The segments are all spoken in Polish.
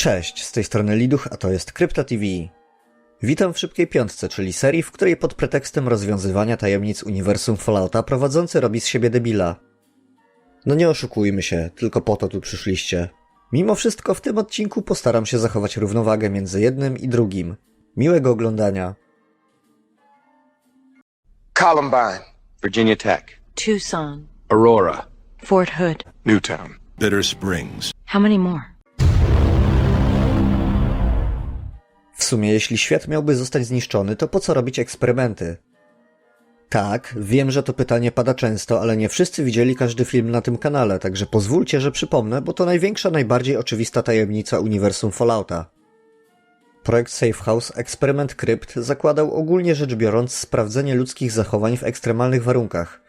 Cześć, z tej strony Liduch, a to jest Krypta TV. Witam w Szybkiej Piątce, czyli serii, w której pod pretekstem rozwiązywania tajemnic uniwersum Fallouta prowadzący robi z siebie debila. No nie oszukujmy się, tylko po to tu przyszliście. Mimo wszystko w tym odcinku postaram się zachować równowagę między jednym i drugim. Miłego oglądania. Columbine, Virginia Tech, Tucson, Aurora, Fort Hood. Newtown. Bitter Springs. How many more? W sumie, jeśli świat miałby zostać zniszczony, to po co robić eksperymenty? Tak, wiem, że to pytanie pada często, ale nie wszyscy widzieli każdy film na tym kanale, także pozwólcie, że przypomnę, bo to największa, najbardziej oczywista tajemnica uniwersum Fallouta. Projekt Safe House Eksperyment Krypt zakładał ogólnie rzecz biorąc sprawdzenie ludzkich zachowań w ekstremalnych warunkach.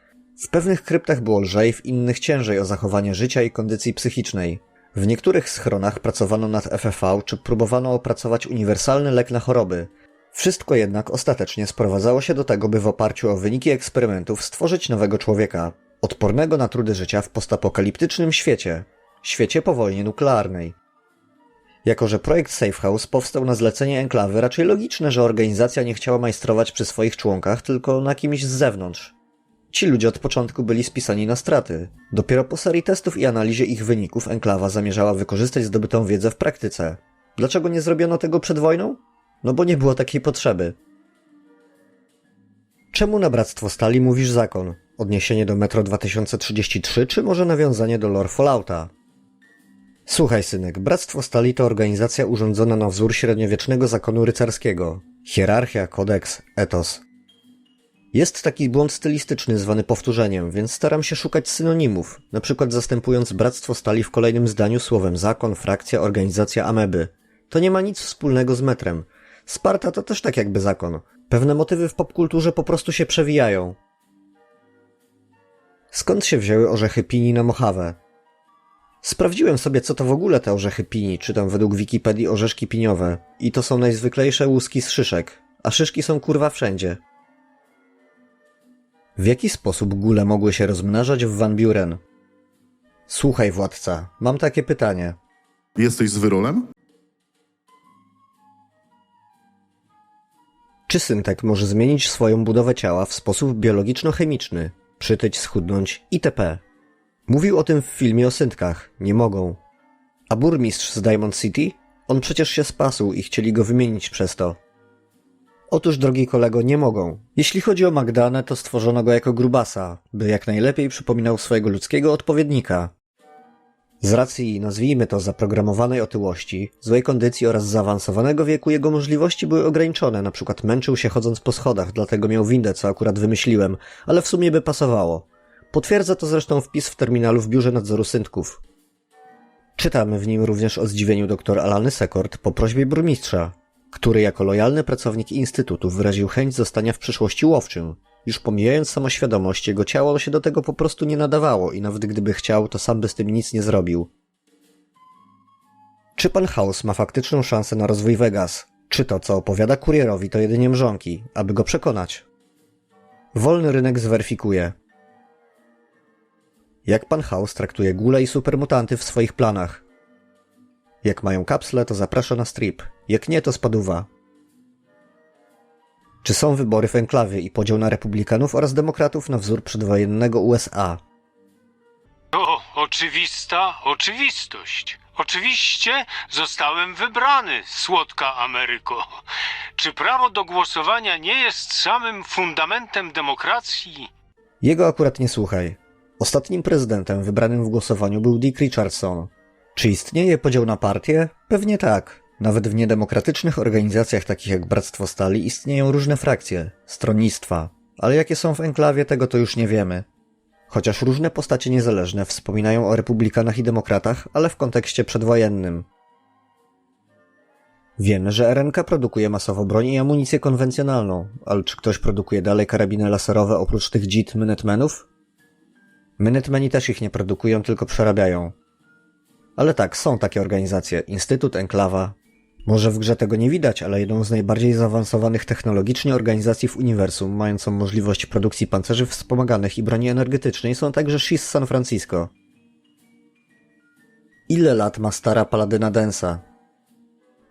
W pewnych kryptach było lżej, w innych ciężej o zachowanie życia i kondycji psychicznej. W niektórych schronach pracowano nad FFV, czy próbowano opracować uniwersalny lek na choroby. Wszystko jednak ostatecznie sprowadzało się do tego, by w oparciu o wyniki eksperymentów stworzyć nowego człowieka, odpornego na trudy życia w postapokaliptycznym świecie, świecie po wojnie nuklearnej. Jako, że projekt Safe House powstał na zlecenie enklawy, raczej logiczne, że organizacja nie chciała majstrować przy swoich członkach, tylko na kimś z zewnątrz. Ci ludzie od początku byli spisani na straty. Dopiero po serii testów i analizie ich wyników enklawa zamierzała wykorzystać zdobytą wiedzę w praktyce. Dlaczego nie zrobiono tego przed wojną? No bo nie było takiej potrzeby. Czemu na Bractwo Stali mówisz zakon? Odniesienie do Metro 2033, czy może nawiązanie do lore Fallouta? Słuchaj, synek, Bractwo Stali to organizacja urządzona na wzór średniowiecznego zakonu rycerskiego. Hierarchia, kodeks, etos. Jest taki błąd stylistyczny zwany powtórzeniem, więc staram się szukać synonimów, na przykład zastępując Bractwo Stali w kolejnym zdaniu słowem zakon, frakcja, organizacja ameby. To nie ma nic wspólnego z metrem. Sparta to też tak jakby zakon. Pewne motywy w popkulturze po prostu się przewijają. Skąd się wzięły orzechy pini na Mojave? Sprawdziłem sobie, co to w ogóle te orzechy pini, czytam według Wikipedii orzeszki piniowe. I to są najzwyklejsze łuski z szyszek. A szyszki są kurwa wszędzie. W jaki sposób gule mogły się rozmnażać w Van Buren? Słuchaj, władca, mam takie pytanie. Jesteś z wyrolem? Czy syntek może zmienić swoją budowę ciała w sposób biologiczno-chemiczny, przytyć, schudnąć itp.? Mówił o tym w filmie o syntkach. Nie mogą. A burmistrz z Diamond City? On przecież się spasł i chcieli go wymienić przez to. Otóż, drogi kolego, nie mogą. Jeśli chodzi o Magdanę, to stworzono go jako grubasa, by jak najlepiej przypominał swojego ludzkiego odpowiednika. Z racji, nazwijmy to, zaprogramowanej otyłości, złej kondycji oraz zaawansowanego wieku jego możliwości były ograniczone, na przykład męczył się chodząc po schodach, dlatego miał windę, co akurat wymyśliłem, ale w sumie by pasowało. Potwierdza to zresztą wpis w terminalu w biurze nadzoru syntków. Czytamy w nim również o zdziwieniu dr Alany Sekord po prośbie burmistrza, który jako lojalny pracownik Instytutu wyraził chęć zostania w przyszłości łowczym. Już pomijając samoświadomość, jego ciało się do tego po prostu nie nadawało i nawet gdyby chciał, to sam by z tym nic nie zrobił. Czy pan House ma faktyczną szansę na rozwój Vegas? Czy to, co opowiada kurierowi, to jedynie mrzonki, aby go przekonać? Wolny rynek zweryfikuje. Jak pan House traktuje gule i supermutanty w swoich planach? Jak mają kapsle, to zaprasza na strip. Jak nie, to spaduwa. Czy są wybory w enklawie i podział na republikanów oraz demokratów na wzór przedwojennego USA? To oczywista oczywistość. Oczywiście zostałem wybrany, słodka Ameryko. Czy prawo do głosowania nie jest samym fundamentem demokracji? Jego akurat nie słuchaj. Ostatnim prezydentem wybranym w głosowaniu był Dick Richardson. Czy istnieje podział na partie? Pewnie tak. Nawet w niedemokratycznych organizacjach takich jak Bractwo Stali istnieją różne frakcje, stronnictwa, ale jakie są w enklawie tego to już nie wiemy. Chociaż różne postacie niezależne wspominają o republikanach i demokratach, ale w kontekście przedwojennym. Wiemy, że RNK produkuje masowo broń i amunicję konwencjonalną, ale czy ktoś produkuje dalej karabiny laserowe oprócz tych JIT Minutemenów? Minutemeni też ich nie produkują, tylko przerabiają. Ale tak, są takie organizacje, Instytut Enklawa. Może w grze tego nie widać, ale jedną z najbardziej zaawansowanych technologicznie organizacji w uniwersum, mającą możliwość produkcji pancerzy wspomaganych i broni energetycznej są także SHIS San Francisco. Ile lat ma stara paladyna Densa?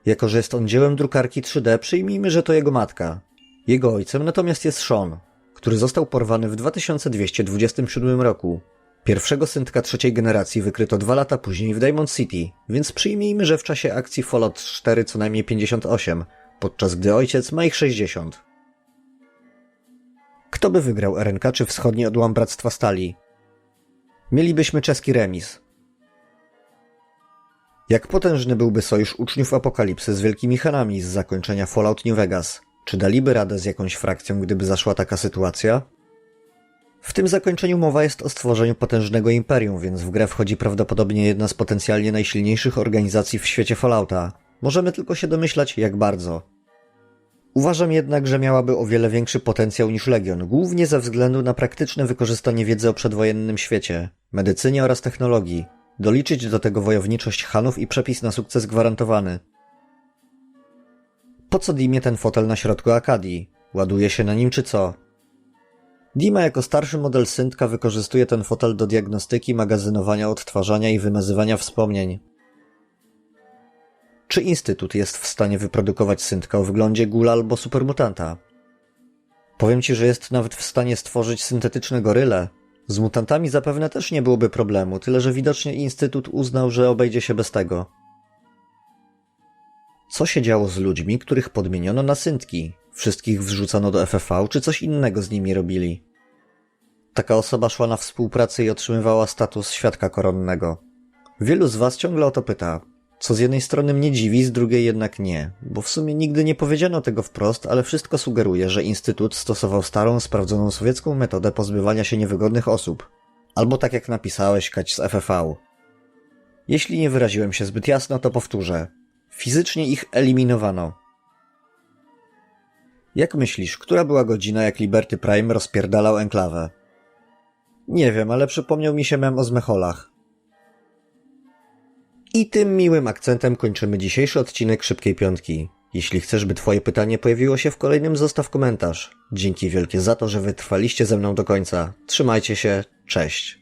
Jako, że jest on dziełem drukarki 3D, przyjmijmy, że to jego matka. Jego ojcem natomiast jest Sean, który został porwany w 2227 roku. Pierwszego syntka trzeciej generacji wykryto dwa lata później w Diamond City, więc przyjmijmy, że w czasie akcji Fallout 4 co najmniej 58, podczas gdy ojciec ma ich 60. Kto by wygrał RNK czy wschodni odłam Bractwa Stali? Mielibyśmy czeski remis. Jak potężny byłby sojusz uczniów apokalipsy z wielkimi hanami z zakończenia Fallout New Vegas? Czy daliby radę z jakąś frakcją, gdyby zaszła taka sytuacja? W tym zakończeniu mowa jest o stworzeniu potężnego imperium, więc w grę wchodzi prawdopodobnie jedna z potencjalnie najsilniejszych organizacji w świecie Fallouta. Możemy tylko się domyślać, jak bardzo. Uważam jednak, że miałaby o wiele większy potencjał niż Legion, głównie ze względu na praktyczne wykorzystanie wiedzy o przedwojennym świecie, medycynie oraz technologii. Doliczyć do tego wojowniczość Hanów i przepis na sukces gwarantowany. Po co Dimie ten fotel na środku Akadii? Ładuje się na nim czy co? Dima jako starszy model syntka wykorzystuje ten fotel do diagnostyki, magazynowania odtwarzania i wymazywania wspomnień. Czy Instytut jest w stanie wyprodukować syntka o wyglądzie gula albo supermutanta? Powiem ci, że jest nawet w stanie stworzyć syntetyczne goryle. Z mutantami zapewne też nie byłoby problemu, tyle że widocznie Instytut uznał, że obejdzie się bez tego. Co się działo z ludźmi, których podmieniono na syntki? Wszystkich wrzucano do FFV, czy coś innego z nimi robili? Taka osoba szła na współpracę i otrzymywała status świadka koronnego. Wielu z was ciągle o to pyta, co z jednej strony mnie dziwi, z drugiej jednak nie, bo w sumie nigdy nie powiedziano tego wprost, ale wszystko sugeruje, że Instytut stosował starą, sprawdzoną sowiecką metodę pozbywania się niewygodnych osób. Albo tak jak napisałeś, kać z FFV. Jeśli nie wyraziłem się zbyt jasno, to powtórzę. Fizycznie ich eliminowano. Jak myślisz, która była godzina, jak Liberty Prime rozpierdalał enklawę? Nie wiem, ale przypomniał mi się mem o zmecholach. I tym miłym akcentem kończymy dzisiejszy odcinek Szybkiej Piątki. Jeśli chcesz, by twoje pytanie pojawiło się w kolejnym, zostaw komentarz. Dzięki wielkie za to, że wytrwaliście ze mną do końca. Trzymajcie się, cześć.